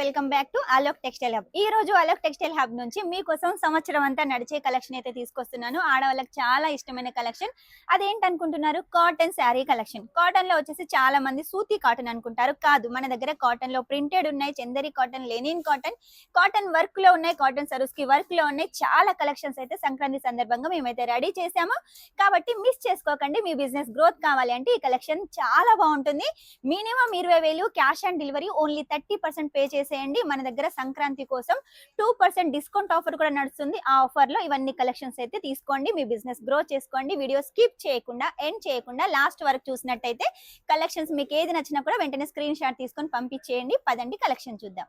Welcome back to Alok textile hub. ఈ రోజు Alok textile hub నుంచి మీకోసం సంవత్సరం అంతా నడిచే కలెక్షన్ అయితే తీసుకొస్తున్నాను. ఆడవాళ్ళకి చాలా ఇష్టమైన కలెక్షన్. అదేంటనుకుంటున్నారు? Cotton sari collection. కాటన్లో వచ్చేసి చాలా మంది సూతి కాటన్ అనుకుంటారు. కాదు మన దగ్గర కాటన్లో ప్రింటెడ్ ఉన్నాయి Chanderi cotton linen cotton. Cotton వర్క్లో ఉన్నాయి కాటన్ సరుస్కి వర్క్లో ఉన్నాయి. చాలా కలెక్షన్స్ అయితే సంక్రాంతి సందర్భంగా మేమైతే రెడీ చేసాము కాబట్టి మిస్ చేసుకోకండి మీ బిజినెస్ గ్రోత్ కావాలి అంటే ఈ కలెక్షన్ చాలా బాగుంటుంది. మినిమం ఇరవై వేలు cash on delivery only thirty percent pay చేసేయండి. మన దగ్గర సంక్రాంతి కోసం టూ పర్సెంట్ డిస్కౌంట్ ఆఫర్ కూడా నడుస్తుంది. ఆ ఆఫర్లో ఇవన్నీ కలెక్షన్స్ అయితే తీసుకోండి. మీ బిజినెస్ గ్రో చేసుకోండి. వీడియో స్కిప్ చేయకుండా ఎండ్ చేయకుండా లాస్ట్ వరకు చూసినట్టయితే కలెక్షన్స్ మీకు ఏది నచ్చినా కూడా వెంటనే స్క్రీన్ షాట్ తీసుకొని పంపించేయండి. పదండి కలెక్షన్ చూద్దాం.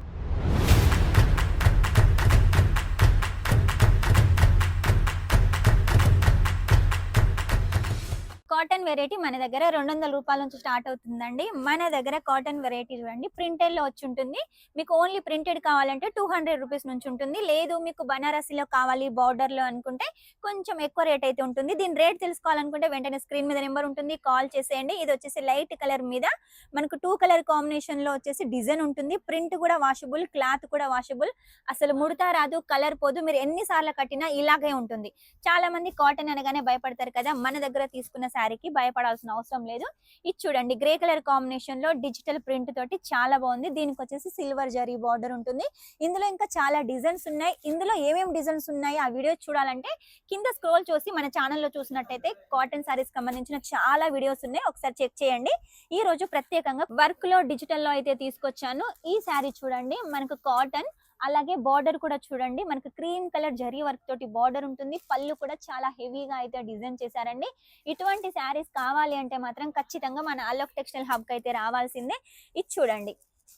కాటన్ వెరైటీ మన దగ్గర రెండు వందల రూపాయల నుంచి స్టార్ట్ అవుతుందండి. మన దగ్గర కాటన్ వెరైటీ చూడండి ప్రింటెడ్లో వచ్చి ఉంటుంది. మీకు ఓన్లీ ప్రింటెడ్ కావాలంటే టూ హండ్రెడ్ రూపీస్ నుంచి ఉంటుంది. లేదు మీకు బనారసీలో కావాలి బార్డర్లో అనుకుంటే కొంచెం ఎక్కువ రేట్ అయితే ఉంటుంది. దీని రేట్ తెలుసుకోవాలనుకుంటే వెంటనే స్క్రీన్ మీద నెంబర్ ఉంటుంది. కాల్ చేసేయండి. ఇది వచ్చేసి లైట్ కలర్ మీద మనకు టూ కలర్ కాంబినేషన్లో వచ్చేసి డిజైన్ ఉంటుంది. ప్రింట్ కూడా వాషబుల్ క్లాత్ కూడా వాషబుల్ అసలు ముడత రాదు కలర్ పోదు. మీరు ఎన్నిసార్లు కట్టినా ఇలాగే ఉంటుంది. చాలా మంది కాటన్ అనగానే భయపడతారు కదా. మన దగ్గర తీసుకున్న శారీకి భయపడాల్సిన అవసరం లేదు. ఇది చూడండి గ్రే కలర్ కాంబినేషన్లో డిజిటల్ ప్రింట్ తోటి చాలా బాగుంది. దీనికి వచ్చేసి సిల్వర్ జరీ బార్డర్ ఉంటుంది. ఇందులో ఇంకా చాలా డిజైన్స్ ఉన్నాయి. ఇందులో ఏమేమి డిజైన్స్ ఉన్నాయి? ఆ వీడియోస్ చూడాలంటే కింద స్క్రోల్ చూసి మన ఛానల్లో చూసినట్టయితే కాటన్ సారీస్ సంబంధించిన చాలా వీడియోస్ ఉన్నాయి. ఒకసారి చెక్ చేయండి. ఈ రోజు ప్రత్యేకంగా వర్క్లో డిజిటల్లో అయితే తీసుకొచ్చాను. ఈ శారీ చూడండి మనకు కాటన్ అలాగే బార్డర్ కూడా చూడండి. మనకు క్రీమ్ కలర్ జరీ వర్క్ తోటి బార్డర్ ఉంటుంది. పళ్ళు కూడా చాలా హెవీగా అయితే డిజైన్ చేశారండి. ఇటువంటి శారీస్ కావాలి అంటే మాత్రం ఖచ్చితంగా మన అలోక్ టెక్స్టైల్ హబ్కి అయితే రావాల్సిందే. ఇది చూడండి.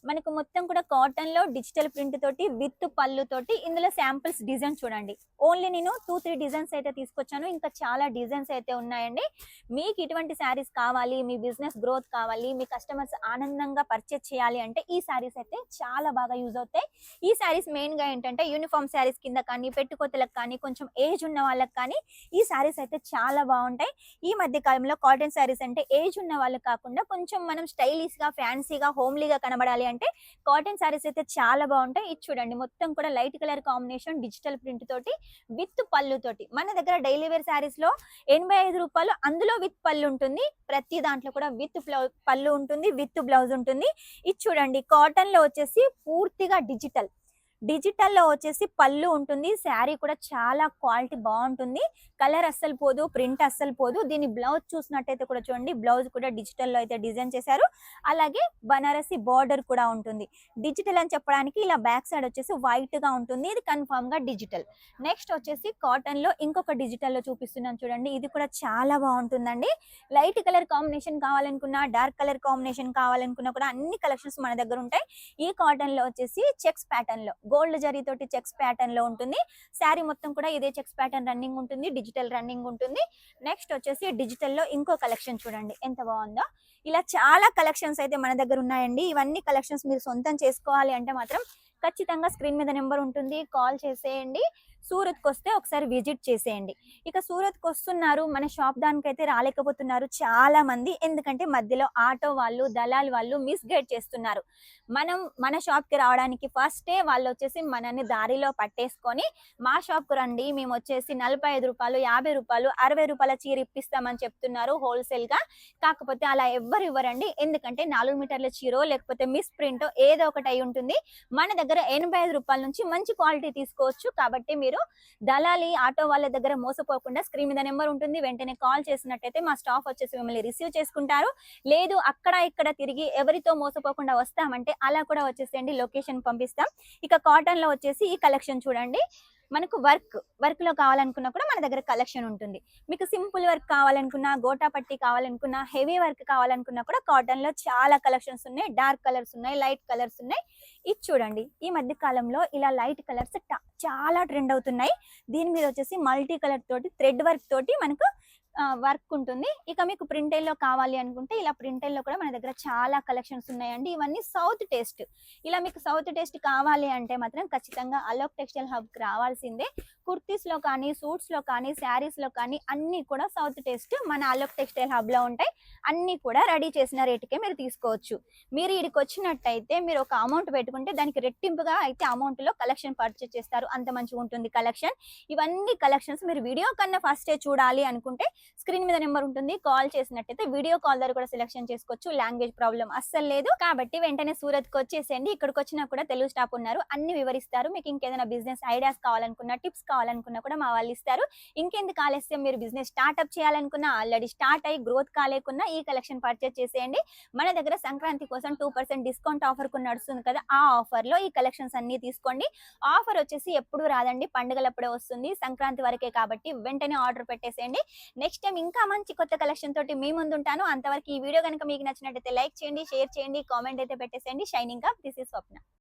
మనకు మొత్తం కూడా కాటన్లో డిజిటల్ ప్రింట్ తోటి విత్ పళ్ళు తోటి ఇందులో శాంపిల్స్ డిజైన్ చూడండి. ఓన్లీ నేను టూ త్రీ డిజైన్స్ అయితే తీసుకొచ్చాను. ఇంకా చాలా డిజైన్స్ అయితే ఉన్నాయండి. మీకు ఇటువంటి శారీస్ కావాలి మీ బిజినెస్ గ్రోత్ కావాలి మీ కస్టమర్స్ ఆనందంగా పర్చేస్ చేయాలి అంటే ఈ శారీస్ అయితే చాలా బాగా యూజ్ అవుతాయి. ఈ శారీస్ మెయిన్గా ఏంటంటే యూనిఫామ్ శారీస్ కింద కానీ పెట్టుకోతలకు కానీ కొంచెం ఏజ్ ఉన్న వాళ్ళకి కానీ ఈ శారీస్ అయితే చాలా బాగుంటాయి. ఈ మధ్య కాలంలో కాటన్ శారీస్ అంటే ఏజ్ ఉన్న వాళ్ళకి కాకుండా కొంచెం మనం స్టైలిష్గా ఫ్యాన్సీగా హోమ్లీగా కనబడాలి అంటే కాటన్ శారీస్ అయితే చాలా బాగుంటాయి. ఇది చూడండి మొత్తం కూడా light colour combination digital print తోటి విత్ పళ్ళు తోటి. మన దగ్గర డైలీ వేర్ శారీస్లో ఎనభై ఐదు రూపాయలు అందులో విత్ పళ్ళు ఉంటుంది. ప్రతి దాంట్లో కూడా విత్ పళ్ళు ఉంటుంది విత్ బ్లౌజ్ ఉంటుంది. ఇది చూడండి కాటన్లో వచ్చేసి పూర్తిగా డిజిటల్ డిజిటల్లో వచ్చేసి పళ్ళు ఉంటుంది శారీ కూడా చాలా క్వాలిటీ బాగుంటుంది. కలర్ అస్సలు పోదు ప్రింట్ అస్సలు పోదు. దీని బ్లౌజ్ చూసినట్టయితే కూడా చూడండి బ్లౌజ్ కూడా డిజిటల్లో అయితే డిజైన్ చేశారు. అలాగే బనారసి బార్డర్ కూడా ఉంటుంది. డిజిటల్ అని చెప్పడానికి ఇలా బ్యాక్ సైడ్ వచ్చేసి వైట్గా ఉంటుంది. ఇది కన్ఫర్మ్గా డిజిటల్. నెక్స్ట్ వచ్చేసి కాటన్లో ఇంకొక డిజిటల్లో చూపిస్తున్నాను చూడండి ఇది కూడా చాలా బాగుంటుందండి. లైట్ కలర్ కాంబినేషన్ కావాలనుకున్నా డార్క్ కలర్ కాంబినేషన్ కావాలనుకున్నా కూడా అన్ని కలెక్షన్స్ మన దగ్గర ఉంటాయి. ఈ కాటన్లో వచ్చేసి చెక్స్ ప్యాటర్న్లో గోల్డ్ జరీ తోటి చెక్స్ ప్యాటర్న్లో ఉంటుంది. శారీ మొత్తం కూడా ఇదే చెక్స్ ప్యాటర్న్ రన్నింగ్ ఉంటుంది. డిజిటల్ రన్నింగ్ ఉంటుంది. నెక్స్ట్ వచ్చేసి డిజిటల్లో ఇంకో కలెక్షన్ చూడండి. ఎంత బాగుందో. ఇలా చాలా కలెక్షన్స్ అయితే మన దగ్గర ఉన్నాయండి. ఇవన్నీ కలెక్షన్స్ మీరు సొంతం చేసుకోవాలి అంటే మాత్రం ఖచ్చితంగా స్క్రీన్ మీద నెంబర్ ఉంటుంది. కాల్ చేసేయండి. సూరత్కి వస్తే ఒకసారి విజిట్ చేసేయండి. ఇక సూరత్కి వస్తున్నారు మన షాప్ దానికైతే రాలేకపోతున్నారు చాలా మంది ఎందుకంటే మధ్యలో ఆటో వాళ్ళు దళాల్ వాళ్ళు మిస్గైడ్ చేస్తున్నారు. మనం మన షాప్కి రావడానికి ఫస్టే వాళ్ళు వచ్చేసి మనల్ని దారిలో పట్టేసుకొని మా షాప్కి రండి మేము వచ్చేసి నలభై ఐదు రూపాయలు యాభై రూపాయలు అరవై రూపాయల చీర ఇప్పిస్తామని చెప్తున్నారు హోల్సేల్గా. కాకపోతే అలా ఎవ్వరు ఇవ్వరండి. ఎందుకంటే నాలుగు మీటర్ల చీరో లేకపోతే మిస్ ప్రింటో ఏదో ఒకటి అయి ఉంటుంది. మన దగ్గర ఎనభై ఐదు రూపాయల నుంచి మంచి క్వాలిటీ తీసుకోవచ్చు. కాబట్టి మీరు దళాలి ఆటో వాళ్ళ దగ్గర మోసపోకుండా స్క్రీన్ మీద నెంబర్ ఉంటుంది. వెంటనే కాల్ చేసినట్టయితే మా స్టాఫ్ వచ్చేసి మిమ్మల్ని రిసీవ్ చేసుకుంటారు. లేదు అక్కడ ఇక్కడ తిరిగి ఎవరితో మోసపోకుండా వస్తామంటే అలా కూడా వచ్చేసేయండి. లొకేషన్ పంపిస్తాం. ఇక కాటన్లో వచ్చేసి ఈ కలెక్షన్ చూడండి. మనకు వర్క్ వర్క్లో కావాలనుకున్నా కూడా మన దగ్గర కలెక్షన్ ఉంటుంది. మీకు సింపుల్ వర్క్ కావాలనుకున్నా గోటా పట్టి కావాలనుకున్నా హెవీ వర్క్ కావాలనుకున్నా కూడా కాటన్లో చాలా కలెక్షన్స్ ఉన్నాయి. డార్క్ కలర్స్ ఉన్నాయి లైట్ కలర్స్ ఉన్నాయి. ఇది చూడండి. ఈ మధ్య కాలంలో ఇలా లైట్ కలర్స్ చాలా ట్రెండ్ అవుతున్నాయి. దీని మీద వచ్చేసి మల్టీ కలర్ తోటి థ్రెడ్ వర్క్ తోటి మనకు వర్క్ ఉంటుంది. ఇక మీకు ప్రింటెల్లో కావాలి అనుకుంటే ఇలా printed కూడా మన దగ్గర చాలా కలెక్షన్స్ ఉన్నాయండి. ఇవన్నీ సౌత్ టేస్ట్ ఇలా మీకు సౌత్ టేస్ట్ కావాలి అంటే మాత్రం ఖచ్చితంగా అలోక్ టెక్స్టైల్ హబ్కి రావాల్సిందే. కుర్తీస్లో కానీ సూట్స్లో కానీ శారీస్లో కానీ అన్నీ కూడా సౌత్ టెస్ట్ మన అలోక్ టెక్స్టైల్ హబ్లో ఉంటాయి. అన్నీ కూడా రెడీ చేసిన రేటుకే మీరు తీసుకోవచ్చు. మీరు ఇక్కడికి వచ్చినట్టయితే మీరు ఒక అమౌంట్ పెట్టుకుంటే దానికి రెట్టింపుగా అయితే అమౌంట్లో కలెక్షన్ పర్చేస్ చేస్తారు. అంత మంచిగా ఉంటుంది కలెక్షన్ ఇవన్నీ కలెక్షన్స్ మీరు వీడియో కన్నా ఫస్టే చూడాలి అనుకుంటే స్క్రీన్ మీద నెంబర్ ఉంటుంది. కాల్ చేసినట్టయితే వీడియో కాల్ ద్వారా కూడా సెలెక్షన్ చేసుకోవచ్చు. లాంగ్వేజ్ ప్రాబ్లం అస్సలు లేదు. కాబట్టి వెంటనే సూరత్కి వచ్చేసేయండి. ఇక్కడికి వచ్చినా కూడా తెలుగు స్టాఫ్ ఉన్నారు. అన్ని వివరిస్తారు. మీకు ఇంకేదైనా బిజినెస్ ఐడియాస్ కావాలనుకున్నా టిప్స్ కావాలనుకున్నా కూడా మా వాళ్ళు ఇస్తారు. ఇంకెందుకు ఆలస్యం? మీరు బిజినెస్ స్టార్ట్అప్ చేయాలనుకున్నా ఆల్రెడీ స్టార్ట్ అయ్యి గ్రోత్ కాలేకున్నా ఈ కలెక్షన్ పర్చేస్ చేసేయండి. మన దగ్గర సంక్రాంతి కోసం టూ పర్సెంట్ డిస్కౌంట్ ఆఫర్ కూడా నడుస్తుంది కదా ఆ ఆఫర్లో ఈ కలెక్షన్స్ అన్ని తీసుకోండి. ఆఫర్ వచ్చేసి ఎప్పుడు రాదండి. పండుగలప్పుడే వస్తుంది. సంక్రాంతి వరకే కాబట్టి వెంటనే ఆర్డర్ పెట్టేసేయండి. నెక్స్ట్ టైం ఇంకా మంచి కొత్త కలెక్షన్ తోటి మీ ముందు ఉంటాను. అంతవరకు ఈ వీడియో కనుక మీకు నచ్చినట్టయితే లైక్ చేయండి షేర్ చేయండి కామెంట్ అయితే పెట్టేసేయండి. Signing off this is Swapna